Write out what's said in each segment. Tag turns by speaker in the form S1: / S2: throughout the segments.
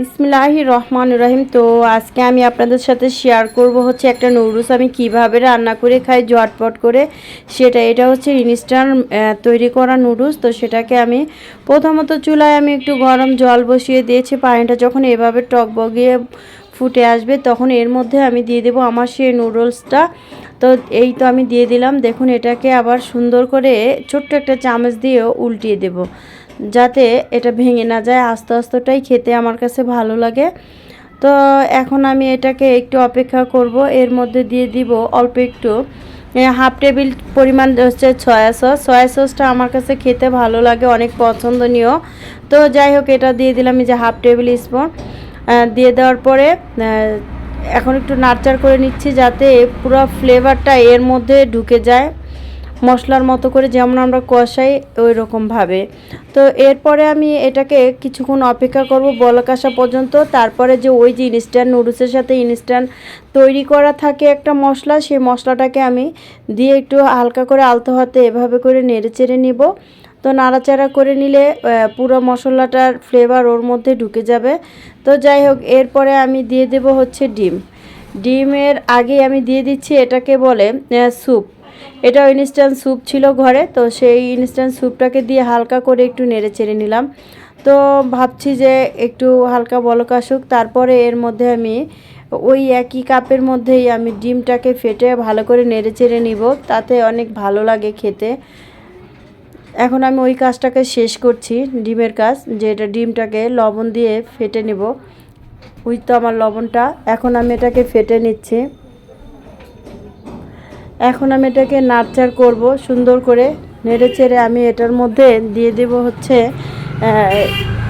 S1: বিসমিল্লাহি রহমান রহিম। তো আজকে আমি আপনাদের সাথে শেয়ার করব হচ্ছে একটা নুডলস আমি কীভাবে রান্না করে খাই জটপট করে। সেটা, এটা হচ্ছে ইনস্ট্যান্ট তৈরি করা নুডলস তো সেটাকে আমি প্রথমত চুলায় আমি একটু গরম জল বসিয়ে দিয়েছি। পানিটা যখন এভাবে টক বগিয়ে ফুটে আসবে, তখন এর মধ্যে আমি দিয়ে দেবো আমার সেই নুডলসটা তো এই তো আমি দিয়ে দিলাম। দেখুন, এটাকে আবার সুন্দর করে ছোট্ট একটা চামচ দিয়েও উল্টিয়ে দেব। যাতে এটা ভেঙে না যায়, আস্তে আস্তেটাই খেতে আমার কাছে ভালো লাগে। তো এখন আমি এটাকে একটু অপেক্ষা করব। এর মধ্যে দিয়ে দিব অল্প একটু হাফ টেবিল পরিমাণ হচ্ছে সয়া সস। সয়া সসটা আমার কাছে খেতে ভালো লাগে, অনেক পছন্দনীয়। তো যাই হোক, এটা দিয়ে দিলাম যে হাফ টেবিল স্পুন। দিয়ে দেওয়ার পরে এখন একটু নাড়চাড় করে নিচ্ছি যাতে পুরো ফ্লেভারটা এর মধ্যে ঢুকে যায়। মশলার মতো করে যেমন আমরা কষাই ওই রকমভাবে তো এরপরে আমি এটাকে কিছুক্ষণ অপেক্ষা করব বলক আসা পর্যন্ত। তারপরে যে ওই যে ইনস্ট্যান্ট নুডলসের সাথে ইনস্ট্যান্ট তৈরি করা থাকে একটা মশলা, সেই মশলাটাকে আমি দিয়ে একটু হালকা করে আলতো হাতে এভাবে করে নেড়ে চেড়ে নিব। তো নাড়াচাড়া করে নিলে পুরো মশলাটার ফ্লেভার ওর মধ্যে ঢুকে যাবে। তো যাই হোক, এরপরে আমি দিয়ে দেব হচ্ছে ডিম। ডিমের আগে আমি দিয়ে দিচ্ছি এটাকে বলে স্যুপ এটা ইনস্ট্যান্ট স্যুপ ছিল ঘরে, তো সেই ইনস্ট্যান্ট স্যুপটাকে দিয়ে হালকা করে একটু নেড়ে চেড়ে নিলাম। তো ভাবছি যে একটু হালকা বলক আসুক, তারপরে এর মধ্যে আমি ওই একই কাপের মধ্যেই আমি ডিমটাকে ফেটে ভালো করে নেড়ে চেড়ে নিব, তাতে অনেক ভালো লাগে খেতে। এখন আমি ওই কাজটাকে শেষ করছি, ডিমের কাজ, যে এটা ডিমটাকে লবণ দিয়ে ফেটে নেব। ওই তো আমার লবণটা, এখন আমি এটাকে ফেটে নিচ্ছি। এখন আমি এটাকে নাড়চাড় করব, সুন্দর করে নেড়ে চেড়ে আমি এটার মধ্যে দিয়ে দেব হচ্ছে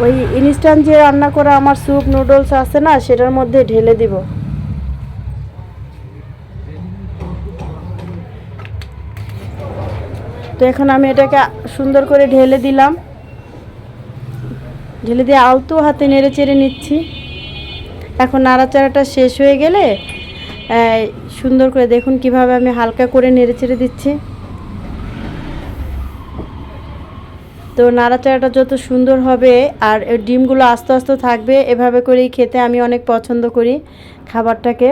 S1: ওই ইনস্ট্যান্ট যে রান্না করা আমার স্যুপ নুডলস আছে না, সেটার মধ্যে ঢেলে দিব। তো এখন আমি এটাকে সুন্দর করে ঢেলে দিলাম। ঢেলে দিয়ে আলতো হাতে নেড়ে চেড়ে নিচ্ছি। এখন নাড়াচাড়াটা শেষ হয়ে গেলে সুন্দর করে দেখুন কীভাবে আমি হালকা করে নেড়ে চেড়ে দিচ্ছি। তো নাড়াচাড়াটা যত সুন্দর হবে আর ডিমগুলো আস্তে আস্তে থাকবে, এভাবে করেই খেতে আমি অনেক পছন্দ করি খাবারটাকে।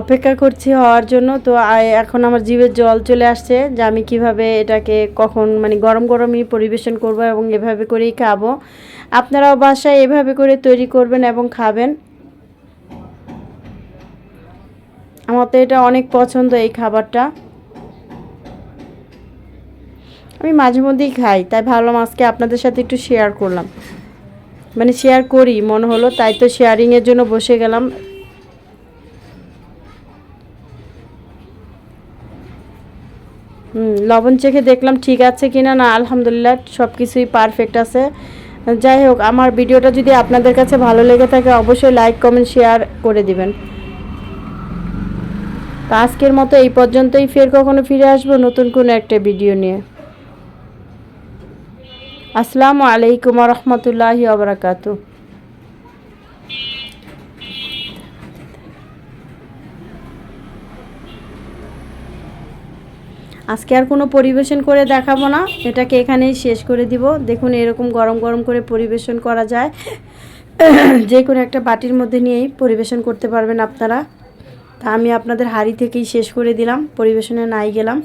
S1: অপেক্ষা করছি হওয়ার জন্য। তো এখন আমার জিভের জল চলে আসছে যে আমি কীভাবে এটাকে কখন মানে গরম গরমই পরিবেশন করব এবং এভাবে করেই খাব। আপনারাও বাসায় এভাবে করে তৈরি করবেন এবং খাবেন। আমার তো এটা অনেক পছন্দ এই খাবারটা। আমি মাঝে মধ্যেই খাই, তাই ভাবলাম আজকে আপনাদের সাথে একটু শেয়ার করলাম। মানে শেয়ার করি, মনে হলো, তাই তো শেয়ারিংয়ের জন্য বসে গেলাম। লবণ চেখে দেখলাম ঠিক আছে কি না না আলহামদুলিল্লাহ সব কিছুই পারফেক্ট আছে। যাই হোক, আমার ভিডিওটা যদি আপনাদের কাছে ভালো লেগে থাকে, অবশ্যই লাইক কমেন্ট শেয়ার করে দিবেন। তা আজকের মতো এই পর্যন্তই, ফের কখনো ফিরে আসব নতুন কোনো একটা ভিডিও নিয়ে। আসসালামু আলাইকুম রহমতুল্লাহি আবরাকাতু আজকে আর কোনো পরিবেশন করে দেখাবো না। এটাকে এখানেই শেষ করে দিব। দেখুন, এরকম গরম গরম করে পরিবেশন করা যায়। যে কোনো একটা বাটির মধ্যে নিয়েই পরিবেশন করতে পারবেন আপনারা। তা আমি আপনাদের হাড়ি থেকেই শেষ করে দিলাম। পরিবেশনে নাই গেলাম।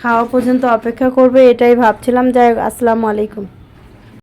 S1: খাওয়া পর্যন্ত অপেক্ষা করবে, এটাই ভাবছিলাম। যাই আসসালামু আলাইকুম।